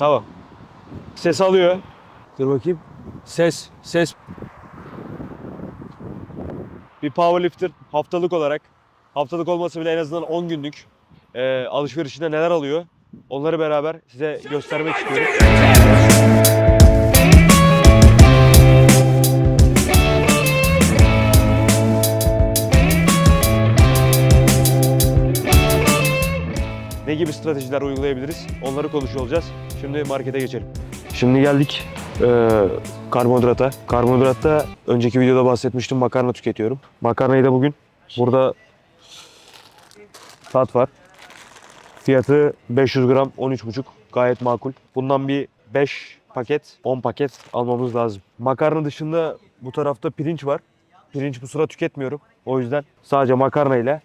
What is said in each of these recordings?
Tamam. Ses alıyor. Dur bakayım. Ses, ses. Bir powerlifter haftalık olarak, haftalık olmasa bile en azından 10 günlük e, alışverişinde neler alıyor? Onları beraber size göstermek istiyorum. Gibi stratejiler uygulayabiliriz? Onları konuşuyor olacağız. Şimdi markete geçelim. Şimdi geldik e, karbonhidrata. Karbonhidratta önceki videoda bahsetmiştim makarna tüketiyorum. Makarnayı da bugün burada tat var. Fiyatı 500 gram 13,5 gayet makul. Bundan bir 5 paket 10 paket almamız lazım. Makarna dışında bu tarafta pirinç var. Pirinç bu sıra tüketmiyorum. O yüzden sadece makarna ile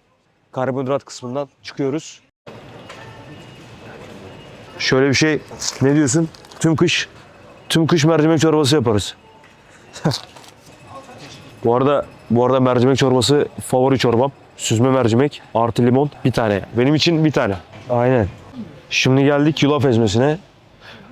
karbonhidrat kısmından çıkıyoruz. Şöyle bir şey ne diyorsun? Tüm kış tüm kış mercimek çorbası yaparız. bu arada bu arada mercimek çorbası favori çorbam. Süzme mercimek artı limon bir tane. Benim için bir tane. Aynen. Şimdi geldik yulaf ezmesine.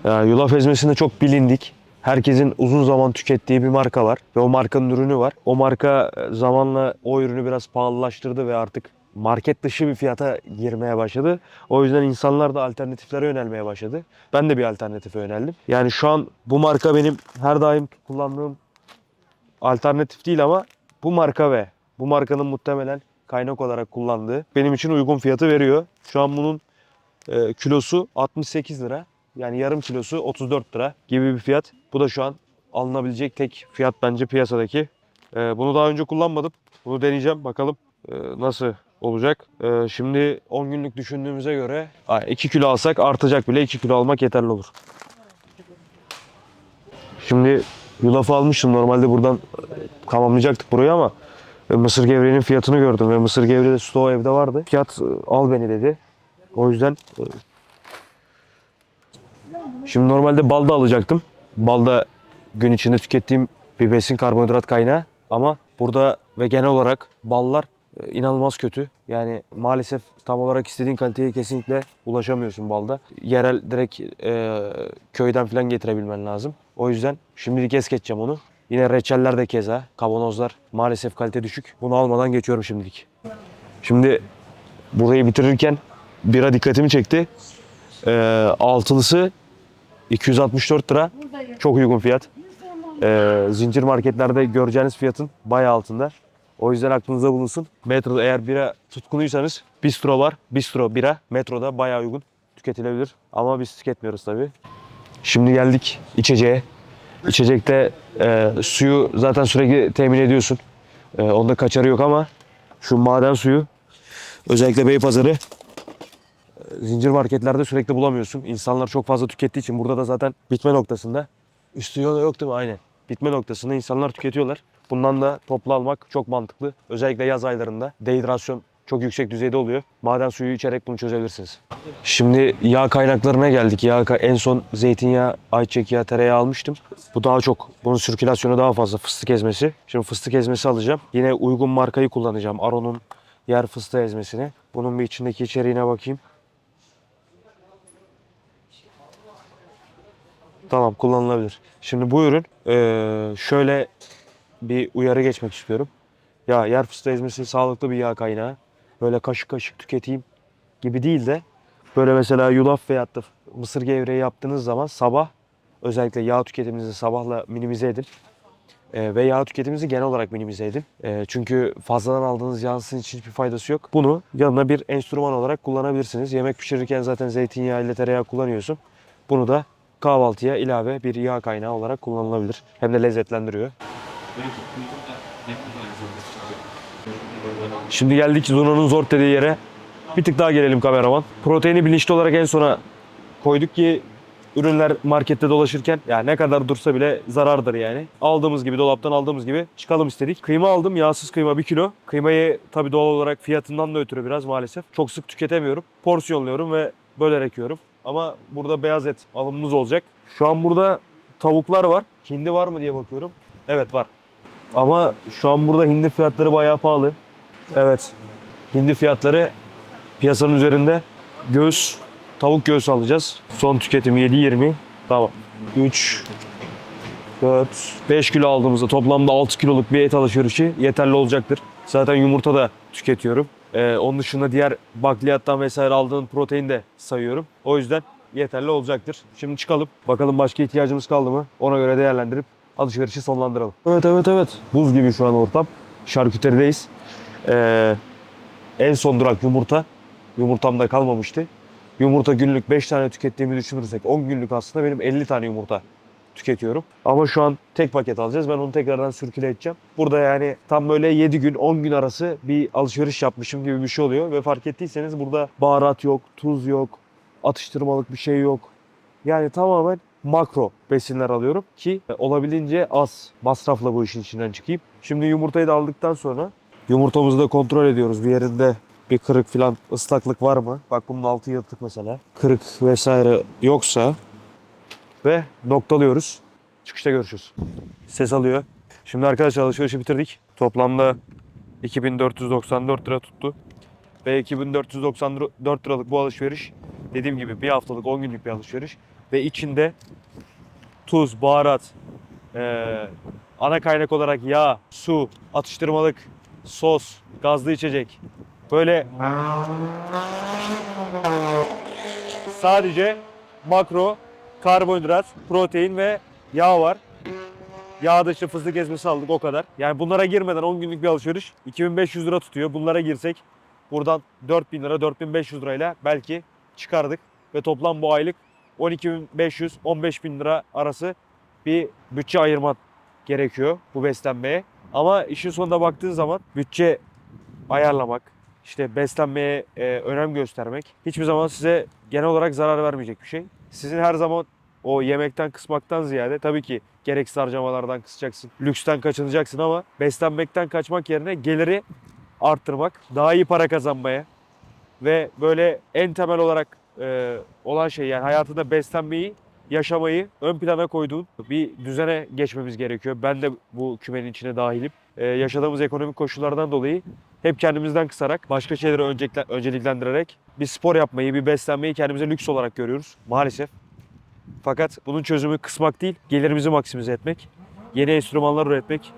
Ya, yulaf ezmesinde çok bilindik. Herkesin uzun zaman tükettiği bir marka var ve o markanın ürünü var. O marka e, zamanla o ürünü biraz pahalılaştırdı ve artık market dışı bir fiyata girmeye başladı. O yüzden insanlar da alternatiflere yönelmeye başladı. Ben de bir alternatife yöneldim. Yani şu an bu marka benim her daim kullandığım alternatif değil ama bu marka ve bu markanın muhtemelen kaynak olarak kullandığı benim için uygun fiyatı veriyor. Şu an bunun e, kilosu 68 lira. Yani yarım kilosu 34 lira gibi bir fiyat. Bu da şu an alınabilecek tek fiyat bence piyasadaki. E, bunu daha önce kullanmadım. Bunu deneyeceğim. Bakalım e, nasıl olacak. E, şimdi 10 günlük düşündüğümüze göre 2 kilo alsak artacak bile 2 kilo almak yeterli olur. Şimdi yulafı almıştım. Normalde buradan e, tamamlayacaktık burayı ama e, mısır gevreğinin fiyatını gördüm ve mısır gevreği de stoğu evde vardı. Fiyat e, al beni dedi. O yüzden şimdi normalde bal da alacaktım. Bal da gün içinde tükettiğim bir besin karbonhidrat kaynağı ama burada ve genel olarak ballar inanılmaz kötü. Yani maalesef tam olarak istediğin kaliteye kesinlikle ulaşamıyorsun balda. Yerel direkt e, köyden falan getirebilmen lazım. O yüzden şimdilik es geçeceğim onu. Yine reçeller de keza, kavanozlar maalesef kalite düşük. Bunu almadan geçiyorum şimdilik. Şimdi burayı bitirirken bira dikkatimi çekti. Ee, altılısı 264 lira. Çok uygun fiyat. Ee, zincir marketlerde göreceğiniz fiyatın bayağı altında. O yüzden aklınızda bulunsun. Metroda eğer bira tutkunuysanız bistro var. Bistro bira. Metroda bayağı uygun tüketilebilir. Ama biz tüketmiyoruz tabii. Şimdi geldik içeceğe. İçecekte e, suyu zaten sürekli temin ediyorsun. E, onda kaçarı yok ama şu maden suyu özellikle Beypazarı e, zincir marketlerde sürekli bulamıyorsun. İnsanlar çok fazla tükettiği için burada da zaten bitme noktasında. Üstü yolu yok değil mi? Aynen. Bitme noktasında insanlar tüketiyorlar. Bundan da toplu almak çok mantıklı. Özellikle yaz aylarında dehidrasyon çok yüksek düzeyde oluyor. Maden suyu içerek bunu çözebilirsiniz. Şimdi yağ kaynaklarına geldik. Yağ en son zeytinyağı, ayçiçek yağı, tereyağı almıştım. Bu daha çok. Bunun sirkülasyonu daha fazla. Fıstık ezmesi. Şimdi fıstık ezmesi alacağım. Yine uygun markayı kullanacağım. Aro'nun yer fıstığı ezmesini. Bunun bir içindeki içeriğine bakayım. Tamam kullanılabilir. Şimdi bu ürün şöyle bir uyarı geçmek istiyorum. Ya yer fıstığı ezmesi sağlıklı bir yağ kaynağı. Böyle kaşık kaşık tüketeyim gibi değil de böyle mesela yulaf veyahut da mısır gevreği yaptığınız zaman sabah özellikle yağ tüketiminizi sabahla minimize edin. Ee, ve yağ tüketiminizi genel olarak minimize edin. Ee, çünkü fazladan aldığınız yağın sizin için hiçbir faydası yok. Bunu yanına bir enstrüman olarak kullanabilirsiniz. Yemek pişirirken zaten zeytinyağı ile tereyağı kullanıyorsun. Bunu da kahvaltıya ilave bir yağ kaynağı olarak kullanılabilir. Hem de lezzetlendiriyor. Şimdi geldik Zuna'nın zor dediği yere. Bir tık daha gelelim kameraman. Proteini bilinçli olarak en sona koyduk ki ürünler markette dolaşırken ya ne kadar dursa bile zarardır yani. Aldığımız gibi dolaptan aldığımız gibi çıkalım istedik. Kıyma aldım. Yağsız kıyma 1 kilo. Kıymayı tabii doğal olarak fiyatından da ötürü biraz maalesef. Çok sık tüketemiyorum. Porsiyonluyorum ve bölerek yiyorum. Ama burada beyaz et alımımız olacak. Şu an burada tavuklar var. Hindi var mı diye bakıyorum. Evet var. Ama şu an burada hindi fiyatları bayağı pahalı. Evet. Hindi fiyatları piyasanın üzerinde. Göğüs tavuk göğsü alacağız. Son tüketim 7-20. Tamam. 3, 4, 5 kilo aldığımızda toplamda 6 kiloluk bir et alışverişi yeterli olacaktır. Zaten yumurta da tüketiyorum. Ee, onun dışında diğer bakliyattan vesaire aldığım protein de sayıyorum. O yüzden yeterli olacaktır. Şimdi çıkalım. Bakalım başka ihtiyacımız kaldı mı? Ona göre değerlendirip alışverişi sonlandıralım. Evet evet evet. Buz gibi şu an ortam. Şarküterideyiz. Ee, en son durak yumurta. Yumurtam da kalmamıştı. Yumurta günlük 5 tane tükettiğimi düşünürsek 10 günlük aslında benim 50 tane yumurta tüketiyorum. Ama şu an tek paket alacağız. Ben onu tekrardan sürküle edeceğim. Burada yani tam böyle 7 gün 10 gün arası bir alışveriş yapmışım gibi bir şey oluyor. Ve fark ettiyseniz burada baharat yok, tuz yok, atıştırmalık bir şey yok. Yani tamamen makro besinler alıyorum ki olabildiğince az masrafla bu işin içinden çıkayım. Şimdi yumurtayı da aldıktan sonra yumurtamızı da kontrol ediyoruz. Bir yerinde bir kırık falan ıslaklık var mı? Bak bunun altı yırtık mesela. Kırık vesaire yoksa ve noktalıyoruz. Çıkışta görüşürüz. Ses alıyor. Şimdi arkadaşlar alışverişi bitirdik. Toplamda 2494 lira tuttu. Ve 2494 liralık bu alışveriş dediğim gibi bir haftalık 10 günlük bir alışveriş. Ve içinde tuz, baharat, eee, ana kaynak olarak yağ, su, atıştırmalık, sos, gazlı içecek. Böyle sadece makro, karbonhidrat, protein ve yağ var. Yağ dışı fıstık ezmesi aldık o kadar. Yani bunlara girmeden 10 günlük bir alışveriş 2500 lira tutuyor. Bunlara girsek buradan 4000 lira 4500 lirayla belki çıkardık. Ve toplam bu aylık 12.500-15.000 lira arası bir bütçe ayırmak gerekiyor bu beslenmeye. Ama işin sonunda baktığın zaman bütçe ayarlamak, işte beslenmeye e, önem göstermek hiçbir zaman size genel olarak zarar vermeyecek bir şey. Sizin her zaman o yemekten kısmaktan ziyade tabii ki gereksiz harcamalardan kısacaksın, lüksten kaçınacaksın ama beslenmekten kaçmak yerine geliri arttırmak, daha iyi para kazanmaya ve böyle en temel olarak e, olan şey yani hayatında beslenmeyi, yaşamayı ön plana koyduğun bir düzene geçmemiz gerekiyor. Ben de bu kümenin içine dahilim. E, yaşadığımız ekonomik koşullardan dolayı hep kendimizden kısarak, başka şeyleri öncelikle, önceliklendirerek bir spor yapmayı, bir beslenmeyi kendimize lüks olarak görüyoruz maalesef. Fakat bunun çözümü kısmak değil, gelirimizi maksimize etmek, yeni enstrümanlar üretmek,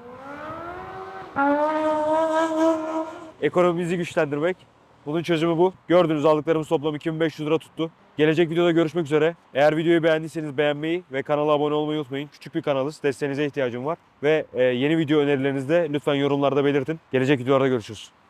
ekonomimizi güçlendirmek. Bunun çözümü bu. Gördüğünüz aldıklarımız toplam 2500 lira tuttu. Gelecek videoda görüşmek üzere. Eğer videoyu beğendiyseniz beğenmeyi ve kanala abone olmayı unutmayın. Küçük bir kanalız. Desteğinize ihtiyacım var. Ve e, yeni video önerilerinizi de lütfen yorumlarda belirtin. Gelecek videolarda görüşürüz.